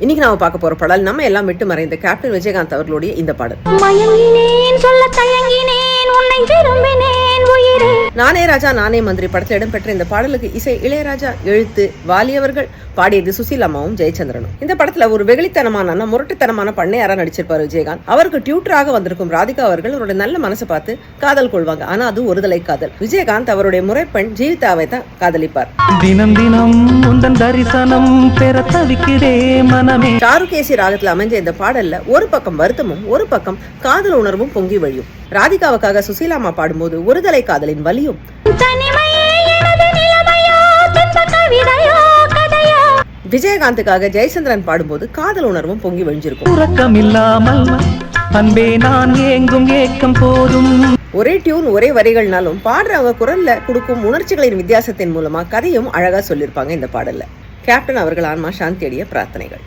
இன்னைக்கு நாம பார்க்க போற பாடல் நம்ம எல்லாம் விட்டு மறைந்த கேப்டன் விஜயகாந்த் அவர்களுடைய இந்த பாடல். மயங்கினேன் சொல்ல தயங்கினேன் உன்னை நானே ராஜா நானே மந்திரி. படத்தில் இடம்பெற்ற இந்த பாடலுக்கு இசை இளையராஜா எழுத்து வாலி அவர்கள் பாடியது சுசீலாமாவும் ஜெயச்சந்திரனும். இந்த படத்துல ஒரு வெகுளித்தனமான முரட்டுத்தனமான பண்ணையாரா நடிச்சிருப்பாரு விஜயகாந்த். அவருக்கு டியூட்டராக வந்திருக்கும் ராதிகா அவர்கள் அவருடைய நல்ல மனசை பார்த்து காதல் கொள்வாங்க. ஆனா அது ஒருதலை காதல். விஜயகாந்த் அவருடைய முறைப்பெண் ஜீவிதாவை தான் காதலிப்பார். தினம் தினம் தரிசனம் பெற தவிக்கிறே மனமே. சாருகேசி ராகத்துல அமைஞ்ச இந்த பாடல்ல ஒரு பக்கம் வருத்தமும் ஒரு பக்கம் காதல் உணர்வும் பொங்கி வழியும். ராதிகாவுக்காக சுசீலாமா பாடும்போது ஒருதலை காதலின் வலியும். விஜயகாந்துக்காக ஜெயச்சந்திரன் பாடும்போது காதல் உணர்வும் பொங்கி வழிஞ்சிருக்கும் உறக்கம் இல்லாமல் அன்பே நான் ஏங்கும் ஏக்கம் போதும். ஒரே டியூன் ஒரே வரிகள்னாலும் பாடுறவங்க குரல்ல கொடுக்கும் உணர்ச்சிகளின் வித்தியாசத்தின் மூலமா கதையும் அழகா சொல்லியிருப்பாங்க இந்த பாடல்ல. கேப்டன் அவர்கள் ஆன்மா சாந்தி அடைய பிரார்த்தனைகள்.